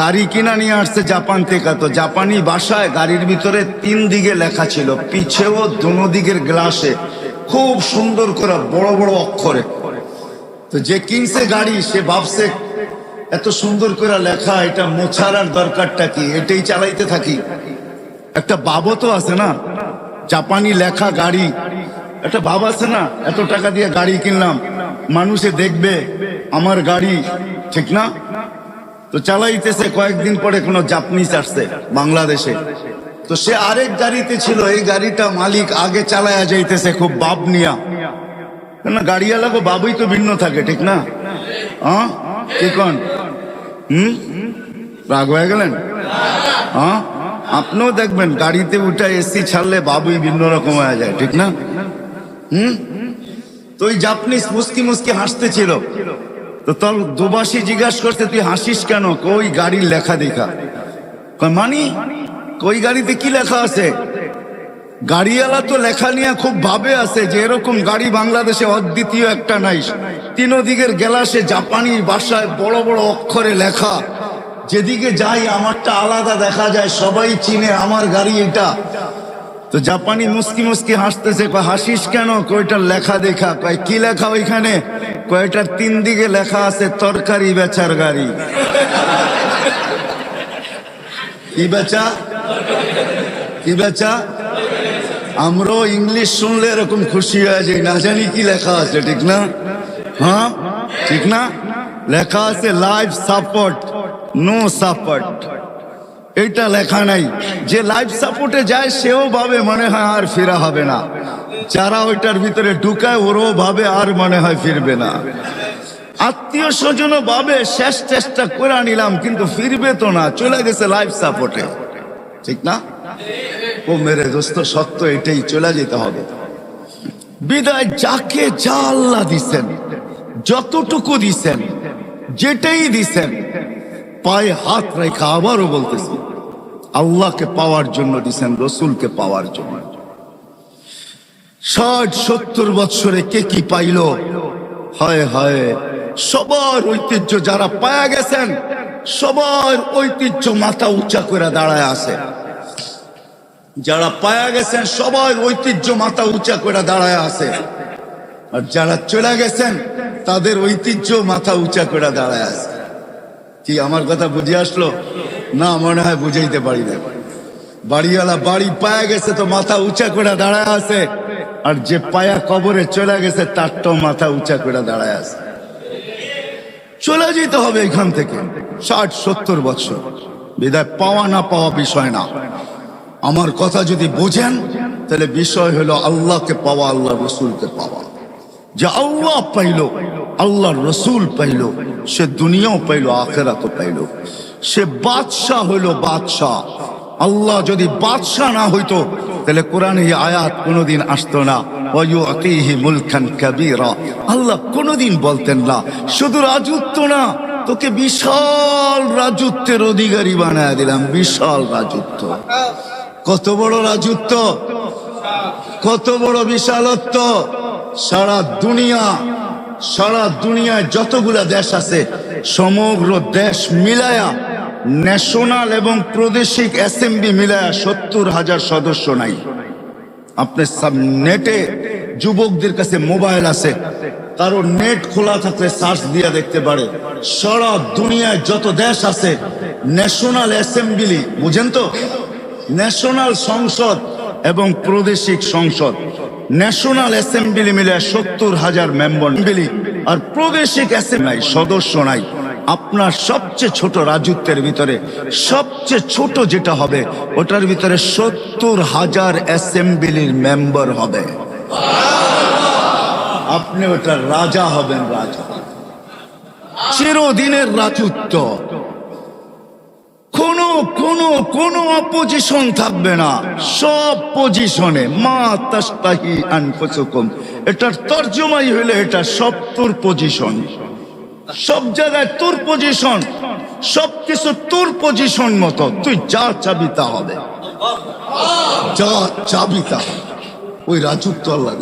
গাড়ি কিনা নিয়ে আসছে জাপান থেকে। তো জাপানি বাসায় গাড়ির ভিতরে তিন দিকে লেখা ছিল, পিছেও দোনো দিকের গ্লাসে। খুব সুন্দর করে, বড় বড় অক্ষরে। তো যে কিনছে গাড়ি, সে ভাবছে, এত সুন্দর করে লেখা, এটা মোছার আর দরকারটা কি? এটাই চালাইতে থাকি। একটা বাবও তো আছে না? জাপানি লেখা গাড়ি। একটা ভাব আছে না? এত টাকা দিয়ে গাড়ি কিনলাম। মানুষে দেখবে, আমার গাড়ি ঠিক না? তো চালাইতেছে, কয়েকদিন পরে কোনো জাপানিজ আসছে বাংলাদেশে। তো সে আরেক গাড়িতে ছিল, এই গাড়িটা মালিক আগে চালায়া যাইতেছে খুব বাপ নিয়া। কেন গাড়িওয়ালা গো, বাবুই তো ভিন্ন থাকে, ঠিক না? হ্যাঁ কি কন? হুম? রাগ হয়ে গেলেন? হ্যাঁ আপনিও দেখবেন, গাড়িতে উঠে এসি ছাড়লে বাবুই ভিন্ন রকম হয়ে যায়, ঠিক না? হুম? তো ওই জাপানিজ মুস্কি মুস্কি হাসতেছিল। তো তোর দুবাসী জিজ্ঞাসা করতে তুই হাসিস কেন? কই গাড়ির লেখা দেখা? মানি, কই গাড়িতে কি লেখা আছে? গাড়িওয়ালা তো লেখা নিয়ে খুব ভাবে আছে যে এরকম গাড়ি বাংলাদেশে অদ্বিতীয় একটা নাই। তিন দিকের গেলাসে জাপানি ভাষায় বড় বড় অক্ষরে লেখা। যেদিকে যাই, আমারটা আলাদা দেখা যায়। সবাই চিনে আমার গাড়ি এটা। তো জাপানি মুস্কি মুস্কি হাসতেছে হাসিস কেন? কয়টার লেখা দেখা। কয়, কি লেখা ওইখানে? কয়টার তিন দিকে লেখা আছে, তরকারি বেচার গাড়ি। কি বেচা? কি বেচা? আমরাও ইংলিশ শুনলে এরকম খুশি হয়ে যাই না জানি কি লেখা আছে, ঠিক না? হ্যাঁ? ঠিক না? লেখা আছে, লাইফ সাপোর্ট। No support. এইটা লেখা নাই। যে লাইফ সাপোর্টে যায়, সেও ভাবে মনে হয় আর ফেরা হবে না। যারা ওইটার ভিতরে ঢুকায়, ওরও ভাবে আর মনে হয় ফিরবে না। আত্মীয় স্বজনও ভাবে, শেষ চেষ্টা করে নিলাম, কিন্তু ফিরবে তো না। চলে গেছে লাইফ সাপোর্টে ঠিক না? ও মেরে দোস্ত, সত্য এটাই, চলে যেতে হবে। বিদায় যাকে যা আল্লাহ দিছেন, যতটুকু দিছেন, যেটাই দিছেন, পায়ে হাত রেখা আবারও বলতেছি আল্লাহকে পাওয়ার জন্য দিছেন, রসুলকে পাওয়ার জন্য। ষাট, সত্তর বৎসরে কে কি পাইল? হয় হয়। সবার ঐতিহ্য যারা পায়া গেছেন, সবার ঐতিহ্য মাথা উঁচা করে দাঁড়ায় আছে। যারা পায়া গেছেন, সবার ঐতিহ্য মাথা উঁচা করে দাঁড়ায় আছে। আর যারা চলে গেছেন, তাদের ঐতিহ্য মাথা উঁচা করে দাঁড়ায় আছে। কি আমার কথা বুঝে আসলো? না, মনে হয় বুঝাইতে পারি না বাড়িওয়ালা বাড়ি পায়া গেছে তো মাথা উঁচা করে দাঁড়ায় আছে। আর যে পায়া কবরে চলে গেছে তারটাও মাথা উঁচা করে দাঁড়ায় আছে। চলে যেতে হবে এখান থেকে, ষাট, সত্তর বছর। বিদায় পাওয়া না পাওয়া বিষয় না। আমার কথা যদি বোঝেন, তাহলে বিষয় হলো আল্লাহকে পাওয়া, আল্লাহ রসুলকে পাওয়া। যে আল্লাহ পাইল আল্লাহ রসুল পাইল, সে দুনিয়াও পাইল, আখেরাতও পাইল। সে বাদশাহ হইল বাদশাহ। আল্লাহ যদি বাদশাহ না হইতো, তাহলে কোরআন এই আয়াত কোনোদিন আসতো না। আল্লাহ কোনোদিন বলতেন না, শুধু রাজত্ব না, তোকে বিশাল রাজত্বের অধিকারী বানায় দিলাম, বিশাল রাজত্ব। কত বড় রাজত্ব, কত বড় বিশালত্ব। সারা দুনিয়া, সারা দুনিয়ায় যতগুলা দেশ আছে, সমগ্র দেশ মিলায়া ন্যাশনাল এবং প্রাদেশিক অ্যাসেম্বলি মিলায়া সত্তর হাজার সদস্য নাই। আপনি সব নেটে যুবকদের কাছে মোবাইল আছে, কারও নেট খোলা থাকলে সার্চ দিয়ে দেখতে পারে। সারা দুনিয়ায় যত দেশ আছে, ন্যাশনাল অ্যাসেম্বলি, বুঝেন তো? ন্যাশনাল সংসদ এবং প্রাদেশিক সংসদ। ন্যাশনাল অ্যাসেম্বলি মিলে সত্তর হাজার মেম্বার আর প্রাদেশিক অ্যাসেম্বলি সদস্য নাই। আপনার সবচেয়ে ছোট রাজত্বের ভিতরে সবচেয়ে ছোট যেটা হবে, ওটার ভিতরে সত্তর হাজার অ্যাসেম্বলির মেম্বার হবে। আপনি ওটার রাজা হবেন, রাজা। চিরদিনের রাজত্ব। কোনো কোনো কোনো অপোজিশন থাকবে না। সব পজিশনে মা এটার তর্জমাই হইলে এটা সব তোর পজিশন সব জায়গায় তোর পজিশন সব কিছু তোর পজিশন মতো তুই যা চাবি তা হবে যা চাবি তা। ওই রাজত্ব আল্লাহ।